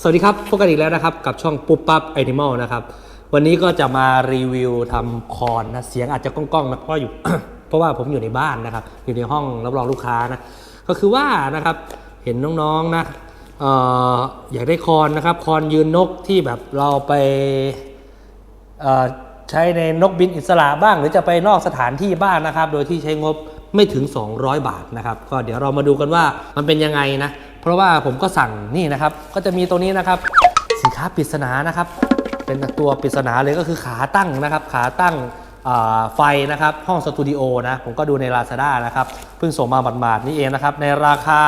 สวัสดีครับพบกันอีกแล้วนะครับ กับช่องปุ๊บปั๊บไอนิมอลนะครับ วันนี้ก็จะมารีวิวทำคอนนะ เสียงอาจจะก้องๆนะเพราะอยู่ เพราะว่าผมอยู่ในบ้านนะครับ อยู่ในห้องรับรองลูกค้านะ ก็คือว่านะครับ เห็นน้องๆนะอออยากได้คอนนะครับ คอนยืนนกที่แบบเราไปใช้ในนกบินอิสระบ้าง หรือจะไปนอกสถานที่บ้างนะครับ โดยที่ใช้งบไม่ถึง 200 บาทนะครับ ก็เดี๋ยวเรามาดูกันว่ามันเป็นยังไงนะ เพราะว่าผมก็สั่งนี่นะครับ ก็จะมีตัวนี้นะครับ สินค้าปริศนานะครับ เป็นตัวปริศนาเลยก็คือขาตั้งนะครับ ขาตั้งไฟนะครับ ห้องสตูดิโอนะ ผมก็ดูใน Lazada นะครับ เพิ่งส่งมาบาดๆนี่เองนะครับ ในราคา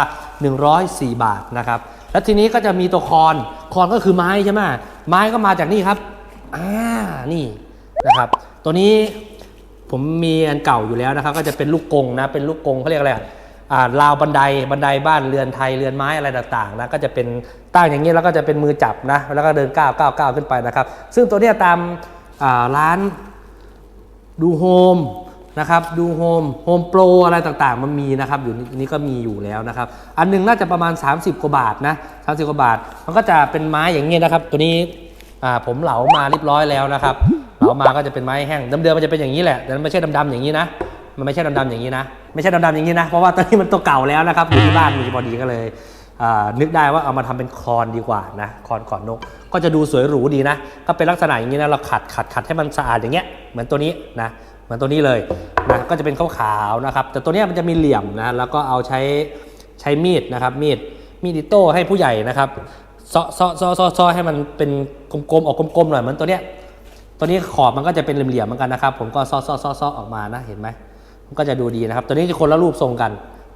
104 บาทนะครับ แล้วทีนี้ก็จะมีตัวคอน คอนก็คือไม้ใช่ไหมไม้ก็มาจากนี่ครับ อ่า นี่นะครับ ตัวนี้ผมมีอันเก่าอยู่แล้วนะครับ ก็จะเป็นลูกกงนะ เป็นลูกกงเขาเรียกอะไร ราวบันไดบันไดบ้านเรือนไทยเรือนไม้อะไรต่างๆนะก็จะเป็นตั้งอย่างนี้แล้วก็จะเป็นมือจับนะแล้วก็เดินก้าวก้าวก้าวขึ้นไปนะครับ ซึ่งตัวนี้ตามร้านดูโฮมนะครับดูโฮมโฮมโปรอะไรต่างๆ มันมีนะครับอยู่นี่ก็มีอยู่แล้วนะครับ อันหนึงน่าจะประมาณ 30 กว่าบาทนะ30กว่าบาท มันก็จะเป็นไม้อย่างนี้นะครับ ตัวนี้ผมเหลามาเรียบร้อยแล้วนะครับ เหลามาก็จะเป็นไม้แห้งเดิมๆมันจะเป็นอย่างนี้แหละแต่มันไม่ใช่ดำๆอย่างนี้นะ มันไม่ใช่ดำๆอย่างนี้นะ ไม่ใช่ดำๆอย่างนี้นะ เพราะว่าตอนนี้มันตัวเก่าแล้วนะครับอยู่ที่บ้านมีพอดีก็เลยนึกได้ว่าเอามาทำเป็นคอนดีกว่านะคอนก่อนนก ก็จะดูสวยหรูดีนะ ก็เป็นลักษณะอย่างนี้นะเราขัดขัดขัดให้มันสะอาดอย่างเงี้ยเหมือนตัวนี้นะเหมือนตัวนี้เลยนะก็จะเป็นขาวๆนะครับ แต่ตัวนี้มันจะมีเหลี่ยมนะแล้วก็เอาใช้ใช้มีดนะครับมีดมีดอิโต้ให้ผู้ใหญ่นะครับซาะเซาะเซาะเซาะเซาะให้มันเป็นกลมๆออกกลมๆหน่อยเหมือนตัวเนี้ยตัวนี้ขอบมันก็จะเป็นเหลี่ยมๆเหมือนกันนะครับ ผมก็ซอซอซอซอออกมานะเห็นไหม ก็จะดูดีนะครับ ตัวนี้จะคนละรูปทรงกัน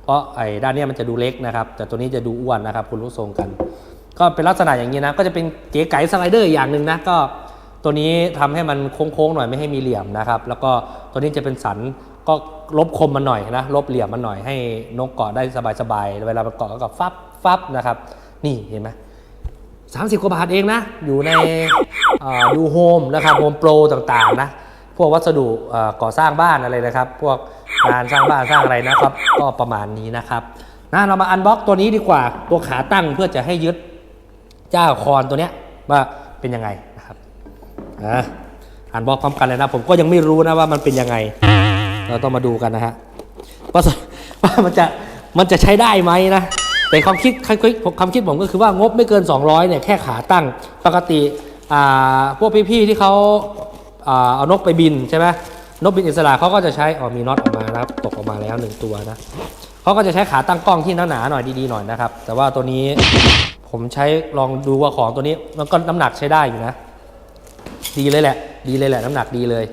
เพราะไอ้ด้านนี้มันจะดูเล็กนะครับ แต่ตัวนี้จะดูอ้วนนะครับคนรูปทรงกัน ก็เป็นลักษณะอย่างนี้นะ ก็จะเป็นเก๋ไก๋สไลเดอร์อย่างหนึ่งนะ ก็ตัวนี้ทำให้มันโค้งๆหน่อยไม่ให้มีเหลี่ยมนะครับ แล้วก็ตัวนี้จะเป็นสันก็ลบคมมันหน่อยนะลบเหลี่ยมมันหน่อยให้นกเกาะได้สบายๆเวลามันเกาะก็ฟับฟับนะครับ นี่เห็นไหม30กว่าบาทเองนะ อยู่ในดูโฮมนะครับโฮมโปรต่างๆนะ พวกวัสดุก่อสร้างบ้านอะไรนะครับ พวก งานสร้างบ้านสร้างอะไรนะครับ ก็ประมาณนี้นะครับนะเรามาอันบ็อกตัวนี้ดีกว่าตัวขาตั้งเพื่อจะให้ยึดเจ้าคอนตัวเนี้ยว่าเป็นยังไงนะครับอะอันบ็อกพร้อมกันเลยนะ ผมก็ยังไม่รู้นะว่ามันเป็นยังไง เราต้องมาดูกันนะฮะว่าว่ามันจะมันจะใช้ได้ไหมนะแต่ความคิดความคิดความคิดผมก็คือว่างบไม่เกิน 200เนี่ยแค่ขาตั้งปกติอ่าพวกพี่ๆที่เขาเอานกไปบินใช่ไหม นกบินอิสระเขาก็จะใช้อ๋อมีน็อตออกมานะครับ ตกออกมาแล้วหนึ่งตัวนะเขาก็จะใช้ขาตั้งกล้องที่หนาๆหน่อยดีๆหน่อยนะครับ แต่ว่าตัวนี้ผมใช้ลองดูว่าของตัวนี้มันก็น้ำหนักใช้ได้อยู่นะ ดีเลยแหละ ดีเลยแหละ น้ำหนักดีเลย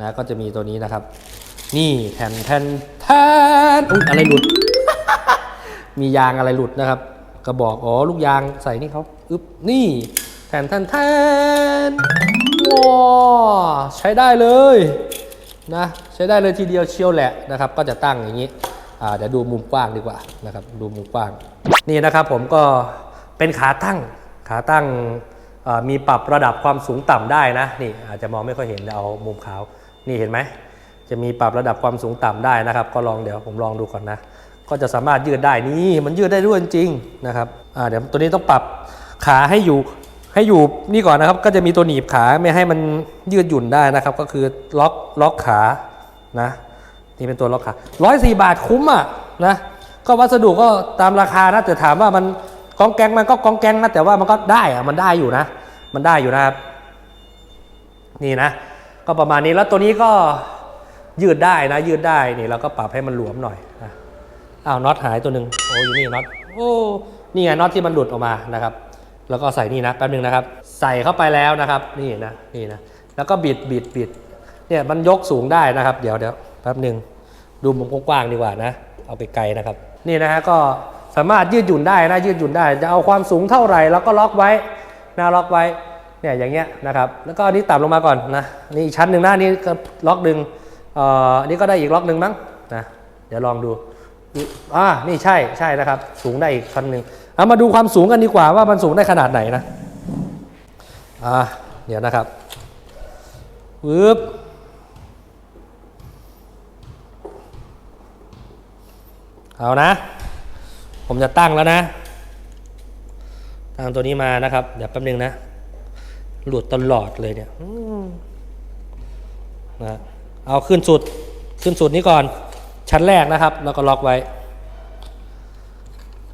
นะก็จะมีตัวนี้นะครับ นี่แผ่นแผ่นแทนอุ๊ยอะไรหลุด มียางอะไรหลุดนะครับกระบอกอ๋อลูกยางใส่นี่เขาอึ๊บนี่แทนแทนแทนว้าใช้ได้เลย นะใช้ได้เลยทีเดียวเชียวแหละนะครับ ก็จะตั้งอย่างนี้เดี๋ยวดูมุมกว้างดีกว่านะครับ ดูมุมกว้าง นี่นะครับผมก็เป็นขาตั้งขาตั้งมีปรับระดับความสูงต่ำได้นะนี่อาจจะมองไม่ค่อยเห็นเดี๋ยวเอามุมขาวนี่เห็นไหมจะมีปรับระดับความสูงต่ำได้นะครับ ก็ลองเดี๋ยวผมลองดูก่อนนะ ก็จะสามารถยืดได้นี่มันยืดได้ด้วยจริงนะครับเดี๋ยวตัวนี้ต้องปรับขาให้อยู่ ให้อยู่นี่ก่อนนะครับ ก็จะมีตัวหนีบขาไม่ให้มันยืดหยุ่นได้นะครับ ก็คือล็อกล็อกขานะนี่เป็นตัวล็อกขาร้อยสี่บาทคุ้มอะนะก็วัสดุก็ตามราคานะแต่ถามว่ามันกองแกงมันก็กองแกงนะแต่ว่ามันก็ได้อะมันได้อยู่นะ มันได้อยู่นะครับ นี่นะ ก็ประมาณนี้แล้วตัวนี้ก็ยืดได้นะ ยืดได้นี่เราก็ปรับให้มันหลวมหน่อยนะอ้าวน็อตหายตัวหนึ่งโอ้อยู่นี่น็อตโอ้นี่ไงน็อตที่มันหลุดออกมานะครับ แล้วก็ใส่นี่นะแป๊บหนึงนะครับ ใส่เข้าไปแล้วนะครับ นี่นะนี่นะแล้วก็บิดบิดบิดเนี่ยมันยกสูงได้นะครับ เดี๋ยวเดี๋ยวแป๊บหนึ่งดูมุมกว้างๆดีกว่านะ เอาไปไกลนะครับ นี่นะฮะก็สามารถยืดหยุ่นได้นะยืดหยุ่นได้ จะเอาความสูงเท่าไหร่แล้วก็ล็อกไว้นะล็อกไว้เนี่ยอย่างเงี้ยนะครับแล้วก็อันนี้ต่ำลงมาก่อนนะนี่อีกชั้นหนึ่งหนะนี่ก็ล็อกหนึ่งเอ่ออันนี้ก็ได้อีกล็อกหนึ่งมั้งนะเดี๋ยวลองดูอ่านี่ใช่ใช่นะครับ สูงได้อีกชั้นหนึ่ง เอามาดูความสูงกันดีกว่าว่ามันสูงได้ขนาดไหนนะอ่าเดี๋ยวนะครับปึ๊บเอานะ ผมจะตั้งแล้วนะตามตัวนี้มานะครับ เดี๋ยวแป๊บนึงนะ หลุดตลอดเลยเนี่ยนะเอาขึ้นสุด ขึ้นสุดนี้ก่อน ชั้นแรกนะครับ แล้วก็ล็อกไว้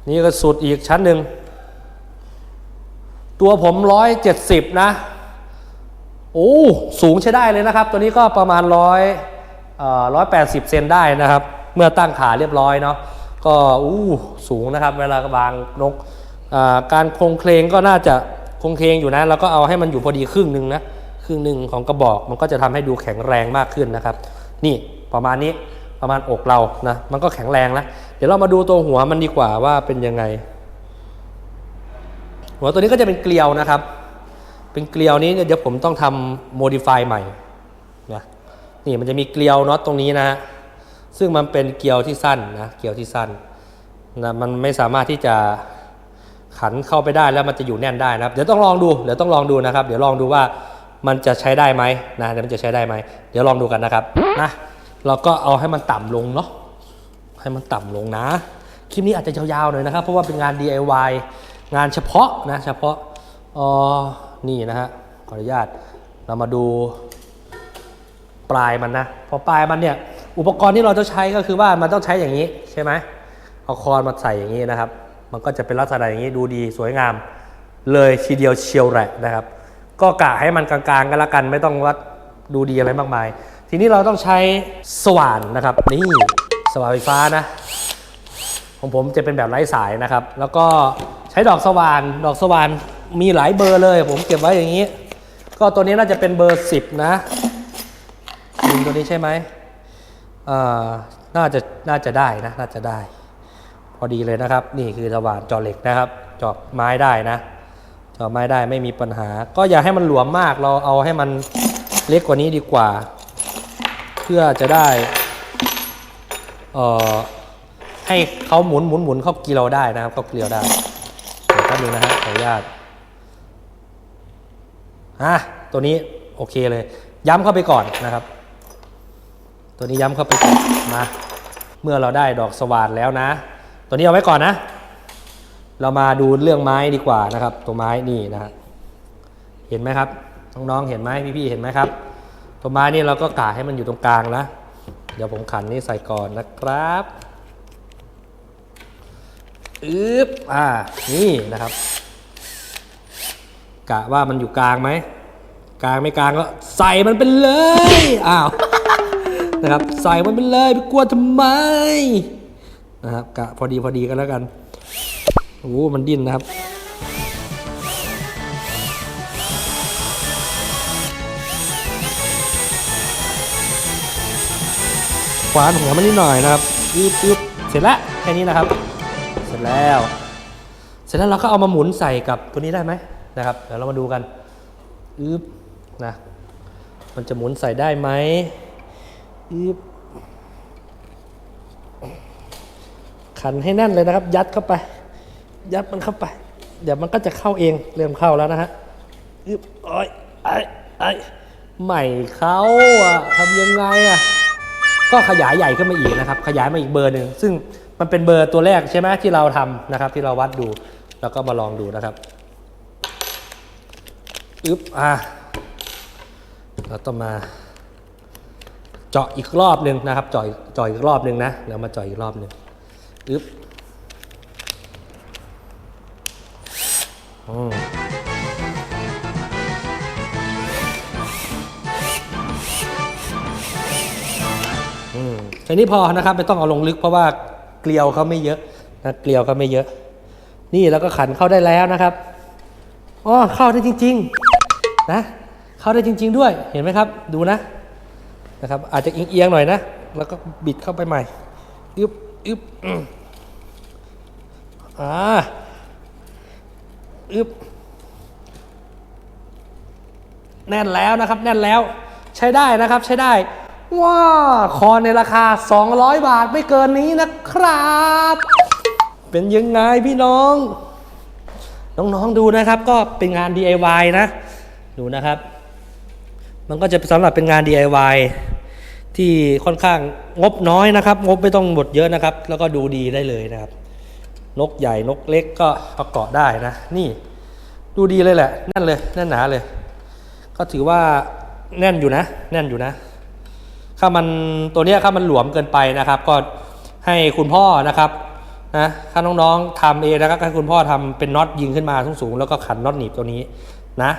นี่ก็สุดอีกชั้นหนึ่ง ตัวผมร้อยเจ็ดสิบนะ โอ้ สูงใช้ได้เลยนะครับ ตัวนี้ก็ประมาณร้อยร้อยแปดสิบเซนได้นะครับ เมื่อตั้งขาเรียบร้อยเนาะ ก็อู้สูงนะครับ เวลากระบางนก การโครงเคลงก็น่าจะโครงเคลงอยู่นะ แล้วก็เอาให้มันอยู่พอดีครึ่งหนึ่งนะ ครึ่งหนึ่งของกระบอก มันก็จะทำให้ดูแข็งแรงมากขึ้นนะครับ นี่ประมาณนี้ประมาณอกเรานะ มันก็แข็งแรงแล้วเดี๋ยวเรามาดูตัวหัวมันดีกว่าว่าเป็นยังไง หัวตัวนี้ก็จะเป็นเกลียวนะครับ เป็นเกลียวนี้เนี่ยเดี๋ยวผมต้องทำโมดิฟายใหม่นะนี่มันจะมีเกลียวน็อตตรงนี้นะซึ่งมันเป็นเกลียวที่สั้นนะเกลียวที่สั้นนะมันไม่สามารถที่จะขันเข้าไปได้แล้วมันจะอยู่แน่นได้นะครับเดี๋ยวต้องลองดูเดี๋ยวต้องลองดูนะครับ เดี๋ยวลองดูว่ามันจะใช้ได้ไหมนะเดี๋ยวมันจะใช้ได้ไหมเดี๋ยวลองดูกันนะครับนะเราก็เอาให้มันต่ำลงเนาะ ให้มันต่ำลงนะ คลิปนี้อาจจะยาวๆหน่อยนะครับ เพราะว่าเป็นงาน DIY งานเฉพาะนะเฉพาะอ๋อนี่นะฮะขออนุญาตเรามาดูปลายมันนะพอปลายมันเนี่ยอุปกรณ์ที่เราจะใช้ก็คือว่ามันต้องใช้อย่างนี้ใช่ไหมเอาคอนมาใส่อย่างนี้นะครับ มันก็จะเป็นลักษณะอย่างนี้ดูดีสวยงามเลยทีเดียวเชียวแหละนะครับ ก็กะให้มันกลางๆกันละกันไม่ต้องวัดดูดีอะไรมากมาย ทีนี้เราต้องใช้สว่านนะครับนี่ สว่านไฟฟ้านะของผมจะเป็นแบบไร้สายนะครับ แล้วก็ใช้ดอกสว่าน ดอกสว่านมีหลายเบอร์เลย ผมเก็บไว้อย่างนี้ ก็ตัวนี้น่าจะเป็นเบอร์ 10 นะยิงตัวนี้ใช่ไหมน่าจะน่าจะได้นะ น่าจะได้ พอดีเลยนะครับ นี่คือสว่านเจาะเหล็กนะครับเจาะไม้ได้นะเจาะไม้ได้ไม่มีปัญหา ก็อย่าให้มันหลวมมาก เราเอาให้มันเล็กกว่านี้ดีกว่า เพื่อจะได้ เอ่อให้เขาหมุนหมุนหมุนเขาเกลียวได้นะครับเขาเกลียวได้เดี๋ยวแป๊บนึงนะฮะขออนุญาตอะตัวนี้โอเคเลย ย้ำเข้าไปก่อนนะครับ ตัวนี้ย้ำเข้าไปก่อนมาเมื่อเราได้ดอกสว่านแล้วนะ ตัวนี้เอาไว้ก่อนนะ เรามาดูเรื่องไม้ดีกว่านะครับ ตัวไม้นี่นะฮะเห็นไหมครับน้องๆเห็นไหมพี่ๆเห็นไหมครับ ตัวไม้นี่เราก็กะให้มันอยู่ตรงกลางนะ เดี๋ยวผมขันนี่ใส่ก่อนนะครับอึ๊บอ่า นี่นะครับ กะว่ามันอยู่กลางไหม กลางไม่กลางก็ใส่มันไปเลย อ้าว นะครับ ใส่มันไปเลยไปกลัวทำไม นะครับ กะพอดีพอดีกันแล้วกัน โอ้โหมันดิ้นนะครับ ขวานหัวมันนิดหน่อยนะครับอึ๊บอึ๊บเสร็จแล้วแค่นี้นะครับ เสร็จแล้ว เสร็จแล้วเราก็เอามาหมุนใส่กับตัวนี้ได้ไหมนะครับ เดี๋ยวเรามาดูกันอึ๊บนะ มันจะหมุนใส่ได้ไหมอึ๊บขันให้แน่นเลยนะครับ ยัดเข้าไป ยัดมันเข้าไป เดี๋ยวมันก็จะเข้าเอง เริ่มเข้าแล้วนะฮะอึ๊บโอ้ยไอ้ไอ้ใหม่เขาอะทำยังไงอะ ก็ขยายใหญ่ขึ้นมาอีกนะครับ ขยายมาอีกเบอร์หนึ่งซึ่งมันเป็นเบอร์ตัวแรกใช่ไหมที่เราทำนะครับ ที่เราวัดดูแล้วก็มาลองดูนะครับอึ๊บอะเราต้องมา เจาะอีกรอบหนึ่งนะครับเจาะอีกเจาะอีกรอบหนึ่งนะแล้วมาเจาะอีกรอบหนึ่งอึ๊บอืม อืมแค่นี้พอนะครับไม่ต้องเอาลงลึกเพราะว่าเกลียวเขาไม่เยอะนะเกลียวเขาไม่เยอะ นี่แล้วก็ขันเข้าได้แล้วนะครับอ๋อเข้าได้จริง ๆ นะ เข้าได้จริง ๆ ด้วยเห็นไหมครับ ดูนะนะครับ อาจจะเอียงๆหน่อยนะ แล้วก็บิดเข้าไปใหม่อึบอึบอ่าอึบแน่นแล้วนะครับ แน่นแล้ว ใช้ได้นะครับ ใช้ได้ ว้าคอในราคา 200 บาทไม่เกินนี้นะครับ เป็นยังไงพี่น้อง น้องๆดูนะครับ ก็เป็นงาน DIY นะ ดูนะครับ มันก็จะสำหรับเป็นงาน DIY ที่ค่อนข้างงบน้อยนะครับ งบไม่ต้องหมดเยอะนะครับ แล้วก็ดูดีได้เลยนะครับ นกใหญ่นกเล็กก็เอาเกาะได้นะ นี่ ดูดีเลยแหละ แน่นเลยแน่นหนาเลย ก็ถือว่าแน่นอยู่นะ แน่นอยู่นะ ถ้ามันตัวเนี้ยถ้ามันหลวมเกินไปนะครับ ก็ให้คุณพ่อนะครับนะถ้าน้องๆทำเองนะครับก็ให้คุณพ่อทำเป็นน็อตยิงขึ้นมาสูงๆแล้วก็ขันน็อตหนีบตัวนี้นะ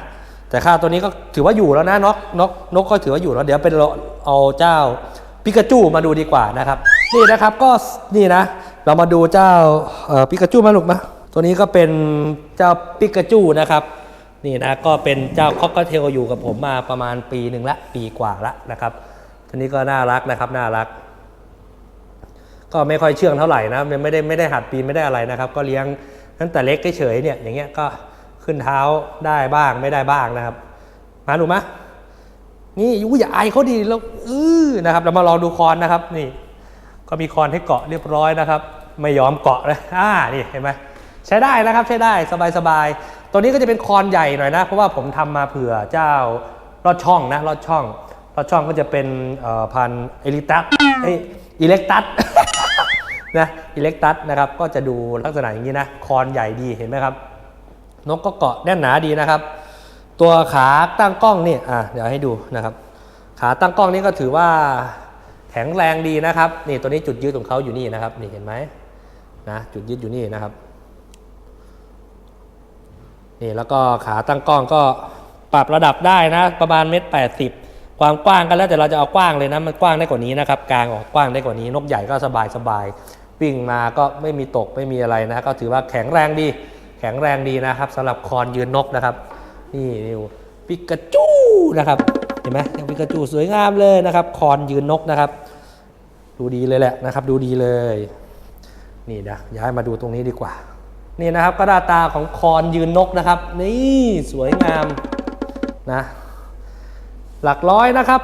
แต่ค่าตัวนี้ก็ถือว่าอยู่แล้วนะนกนกนกก็ถือว่าอยู่แล้วเดี๋ยวเป็นเราเอาเจ้าปิกาจูมาดูดีกว่านะครับ นี่นะครับก็นี่นะ เรามาดูเจ้าปิกาจูมาลูกมาตัวนี้ก็เป็นเจ้าปิกาจูนะครับนี่นะก็เป็นเจ้าคอกเทลอยู่กับผมมาประมาณปีหนึ่งละปีกว่าละนะครับ ตัวนี้ก็น่ารักนะครับน่ารัก ก็ไม่ค่อยเชื่องเท่าไหร่นะไม่ได้ไม่ได้หัดปีนไม่ได้อะไรนะครับ ก็เลี้ยงตั้งแต่เล็กเฉยเนี่ยอย่างเงี้ยก็ขึ้นเท้าได้บ้างไม่ได้บ้างนะครับมาดูมะนี่อยูอย่าอายเขาดีแล้วอือนะครับ เรามาลองดูคอนนะครับ นี่ ก็มีคอนให้เกาะเรียบร้อยนะครับ ไม่ยอมเกาะเลยอ่านี่เห็นไหมใช้ได้นะครับใช้ได้สบายๆตัวนี้ก็จะเป็นคอนใหญ่หน่อยนะ เพราะว่าผมทำมาเผื่อเจ้าลอดช่องนะลอดช่อง ลอดช่องก็จะเป็นพันเอลิตัสเอยอิเล็กตัสนะอิเล็กตัสนะครับก็จะดูลักษณะอย่างนี้นะคอนใหญ่ดีเห็นไหมครับ นกก็เกาะแน่นหนาดีนะครับ ตัวขาตั้งกล้องนี่อะเดี๋ยวให้ดูนะครับ ขาตั้งกล้องนี่ก็ถือว่าแข็งแรงดีนะครับนี่ตัวนี้จุดยืดของเขาอยู่นี่นะครับนี่เห็นไหมนะจุดยืดอยู่นี่นะครับนี่แล้วก็ขาตั้งกล้องก็ปรับระดับได้นะประมาณเมตรแปดสิบ ความกว้างก็แล้วแต่เราจะเอากว้างเลยนะมันกว้างได้กว่านี้นะครับกลางออกกว้างได้กว่านี้ นกใหญ่ก็สบายสบายวิ่งมาก็ไม่มีตกไม่มีอะไรนะก็ถือว่าแข็งแรงดี แข็งแรงดีนะครับสำหรับคอนยืนนกนะครับ นี่นิวปิกาจูนะครับเห็นไหมปิกาจูสวยงามเลยนะครับ คอนยืนนกนะครับ ดูดีเลยแหละนะครับ ดูดีเลย นี่นะย้ายมาดูตรงนี้ดีกว่า นี่นะครับก็หน้าตาของคอนยืนนกนะครับ นี่สวยงามนะ หลักร้อยนะครับ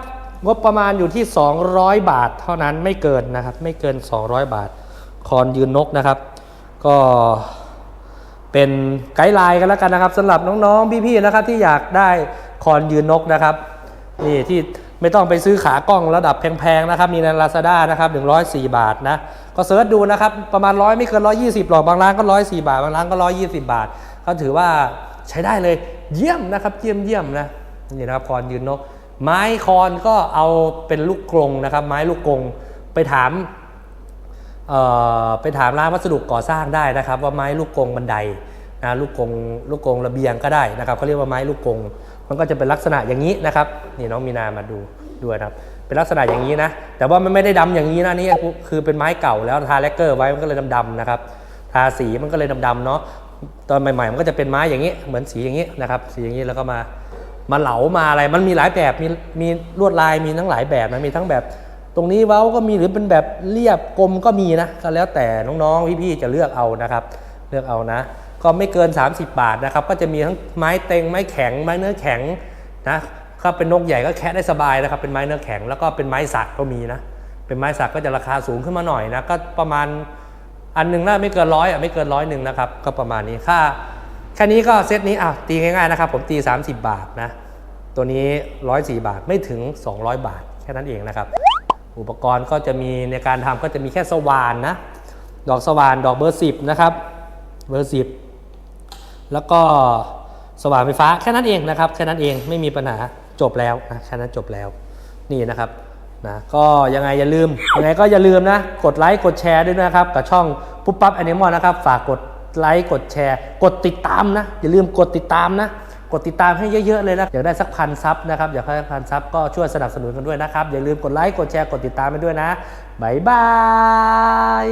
งบประมาณอยู่ที่ 200 บาทเท่านั้นไม่เกินนะครับ ไม่เกิน 200 บาท คอนยืนนกนะครับ ก็เป็นไกด์ไลน์กันแล้วกันนะครับสำหรับน้องๆพี่ๆนะครับที่อยากได้คอนยืนนกนะครับนี่ที่ไม่ต้องไปซื้อขากล้องระดับแพงๆนะครับมีใน Lazada นะครับ104 บาทนะ ก็เสิร์ชดูนะครับประมาณร้อยไม่เกิน120หรอกบางร้านก็104บาท บางร้านก็120บาท ก็ถือว่าใช้ได้เลยเยี่ยมนะครับ เยี่ยมเยี่ยมนะนี่นะครับคอนยืนนก ไม้คอนก็เอาเป็นลูกกรงนะครับ ไม้ลูกกรงไปถามไปถามร้านวัสดุก่อสร้างได้นะครับ ว่าไม้ลูกกรงบันไดนะลูกกรงลูกกรงระเบียงก็ได้นะครับเขาเรียกว่าไม้ลูกกรงมันก็จะเป็นลักษณะอย่างนี้นะครับนี่น้องมีนามาดูด้วยนะครับเป็นลักษณะอย่างนี้นะ แต่ว่ามันไม่ได้ดำอย่างนี้นะนี่คือเป็นไม้เก่าแล้วทาแลกเกอร์ไว้มันก็เลยดำๆนะครับทาสีมันก็เลยดำๆเนาะตอนใหม่ๆมันก็จะเป็นไม้อย่างนี้เหมือนสีอย่างนี้นะครับสีอย่างนี้แล้วก็มา มาเหลามาอะไรมันมีหลายแบบมีมีลวดลายมีทั้งหลายแบบนะมีทั้งแบบ ตรงนี้เว้าก็มีหรือเป็นแบบเรียบกลมก็มีนะก็แล้วแต่น้องๆพี่ๆจะเลือกเอานะครับ เลือกเอานะ ก็ไม่เกิน 30 บาทนะครับ ก็จะมีทั้งไม้เต็งไม้แข็งไม้เนื้อแข็งนะถ้าเป็นนกใหญ่ก็แคะได้สบายนะครับ เป็นไม้เนื้อแข็งแล้วก็เป็นไม้สักก็มีนะเป็นไม้สักก็จะราคาสูงขึ้นมาหน่อยนะก็ประมาณอันหนึ่งน่าไม่เกินร้อยอะไม่เกินร้อยหนึ่งนะครับ ก็ประมาณนี้ค่า ค่นี้ก็เซตนี้อะตีง่ายๆนะครับ ผมตี 30 บาทนะ ตัวนี้ 104 บาทไม่ถึง 200 บาท แค่นั้นเองนะครับ อุปกรณ์ก็จะมีในการทำก็จะมีแค่สว่านนะ ดอกสว่านดอกเบอร์ 10 นะครับ เบอร์ 10 แล้วก็สว่านไฟฟ้าแค่นั้นเองนะครับแค่นั้นเองไม่มีปัญหาจบแล้วนะแค่นั้นจบแล้วนี่นะครับนะก็ยังไงอย่าลืมยังไงก็อย่าลืมนะ กดไลค์กดแชร์ด้วยนะครับ กับช่องปุ๊บปั๊บแอนิมอลนะครับ ฝากกด ไลค์กดแชร์ กดติดตามนะ อย่าลืมกดติดตามนะ กดติดตามให้เยอะๆเลยนะอยากได้สักพันซับนะครับอยากได้พันซับก็ช่วยสนับสนุนกันด้วยนะครับ อย่าลืมกดไลค์กดแชร์กดติดตามไปด้วยนะบายบาย